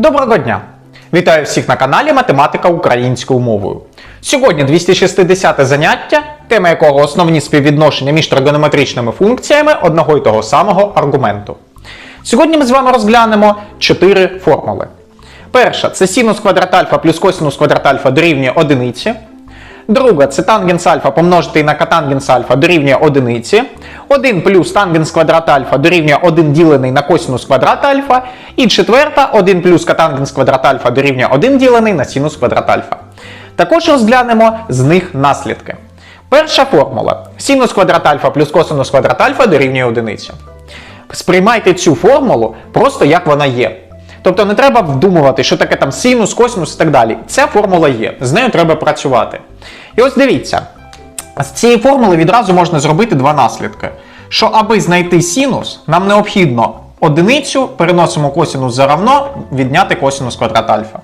Доброго дня! Вітаю всіх на каналі Математика українською мовою. Сьогодні 260 заняття, тема якого основні співвідношення між тригонометричними функціями одного і того самого аргументу. Сьогодні ми з вами розглянемо 4 формули. Перша це синус квадрат альфа плюс косинус квадрат альфа дорівнює одиниці. Друга це тангенс альфа помножити на котангенс альфа дорівнює одиниці. 1 плюс тангенс квадрат альфа дорівнює 1 ділений на косинус квадрат альфа. І четверта 1 плюс котангенс квадрат альфа дорівнює 1 ділений на синус квадрат альфа. Також розглянемо з них наслідки. Перша формула. Синус квадрат альфа плюс косинус квадрат альфа дорівнює одиниці. Сприймайте цю формулу просто як вона є. Тобто не треба вдумувати, що таке там синус, косинус і так далі. Ця формула є, з нею треба працювати. І ось дивіться, з цієї формули відразу можна зробити два наслідки. Що аби знайти синус, нам необхідно одиницю, переносимо косинус за равно, відняти косинус квадрат альфа.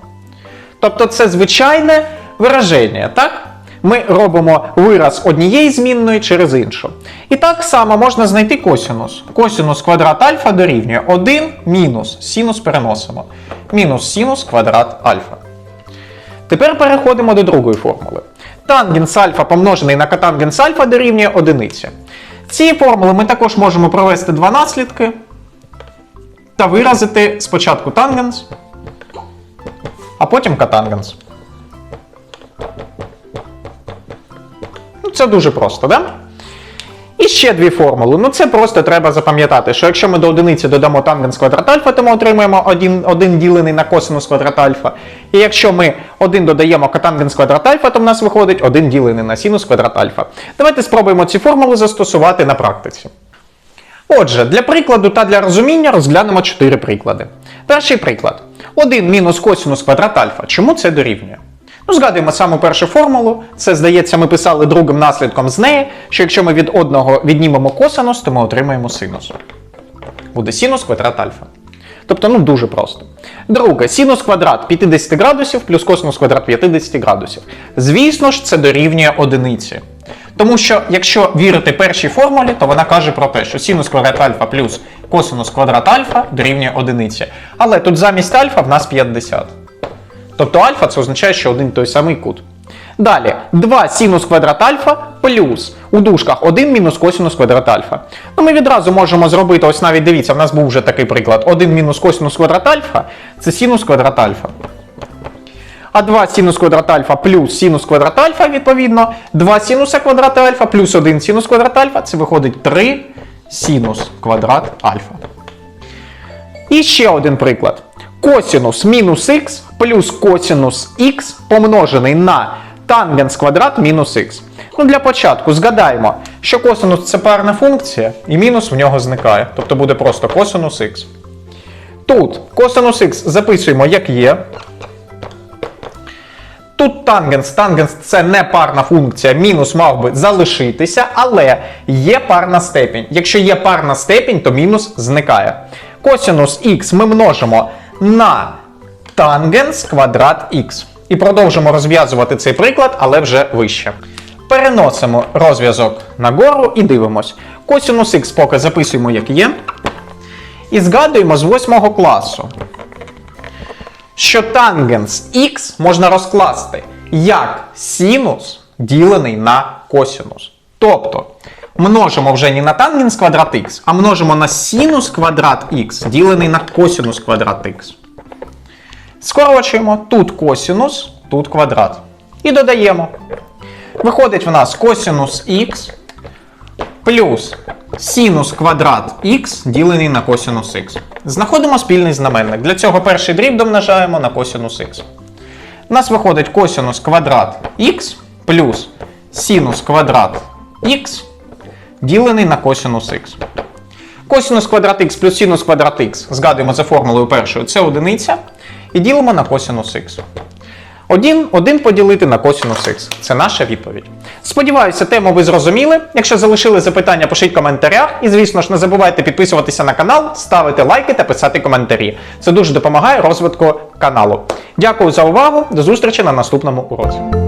Тобто це звичайне вираження, так? Ми робимо вираз однієї змінної через іншу. І так само можна знайти косинус. Косинус квадрат альфа дорівнює 1 мінус синус переносимо. Мінус синус квадрат альфа. Tепер переходимо до другої формули. Тангенс альфа помножений на котангенс альфа дорівнює одиниці. З цієї формули ми також можемо провести два наслідки та виразити спочатку тангенс, а потім котангенс. Це дуже просто, да? І ще дві формули. Ну це просто треба запам'ятати, що якщо ми до одиниці додамо тангенс квадрат альфа, то ми отримаємо 1, 1 ділений на косинус квадрат альфа. І якщо ми 1 додаємо котангенс квадрат альфа, то в нас виходить 1 ділений на синус квадрат альфа. Давайте спробуємо ці формули застосувати на практиці. Отже, для прикладу та для розуміння розглянемо 4 приклади. Перший приклад. 1 мінус косинус квадрат альфа. Чому це дорівнює? Ну, згадуємо саму першу формулу. Це, здається, ми писали другим наслідком з неї, що якщо ми від одного віднімемо косинус, то ми отримаємо синус. Буде синус квадрат альфа. Тобто, ну дуже просто. Друге, синус квадрат 50 градусів плюс косинус квадрат 50 градусів. Звісно ж, це дорівнює одиниці. Тому що, якщо вірити першій формулі, то вона каже про те, що синус квадрат альфа плюс косинус квадрат альфа дорівнює одиниці. Але тут замість альфа в нас 50. Тобто альфа це означає, що один той самий кут. Далі, 2 синус квадрат альфа плюс у дужках 1 мінус косинус квадрат альфа. Ну, ми відразу можемо зробити, ось навіть дивіться, в нас був вже такий приклад. 1 мінус косинус квадрат альфа це синус квадрат альфа. А 2 синус квадрат альфа плюс синус квадрат альфа, відповідно, 2 синуса квадрат альфа плюс 1 синус квадрат альфа, це виходить 3 синус квадрат альфа. І ще один приклад. Косінус мінус х плюс косінус х помножений на тангенс квадрат мінус х. Ну, для початку згадаємо, що косинус це парна функція, і мінус в нього зникає. Тобто буде просто косинус х. Тут косинус х записуємо як є. Тут тангенс, тангенс це не парна функція, мінус мав би залишитися, але є парна степінь. Якщо є парна степінь, то мінус зникає. Косинус х ми множимо на тангенс квадрат х. І продовжимо розв'язувати цей приклад, але вже вище. Переносимо розв'язок нагору і дивимось. Косинус х поки записуємо як є. І згадуємо з 8 класу що тангенс х можна розкласти як синус ділений на косинус. Тобто множимо вже не на тангенс квадрат х, а множимо на синус квадрат х ділений на косинус квадрат х. Скорочуємо тут косинус, тут квадрат. І додаємо. Виходить в нас косинус х плюс синус квадрат х ділений на косинус х. Знаходимо спільний знаменник. Для цього перший дріб домножаємо на косинус х. У нас виходить косинус квадрат х плюс синус квадрат х ділений на косинус х. Косинус квадрат х плюс синус квадрат х, згадуємо за формулою першою, це одиниця. І ділимо на косинус х. 1, 1 поділити на косинус х. Це наша відповідь. Сподіваюся, тему ви зрозуміли. Якщо залишили запитання, пишіть в коментарях. І, звісно ж, не забувайте підписуватися на канал, ставити лайки та писати коментарі. Це дуже допомагає розвитку каналу. Дякую за увагу. До зустрічі на наступному уроці.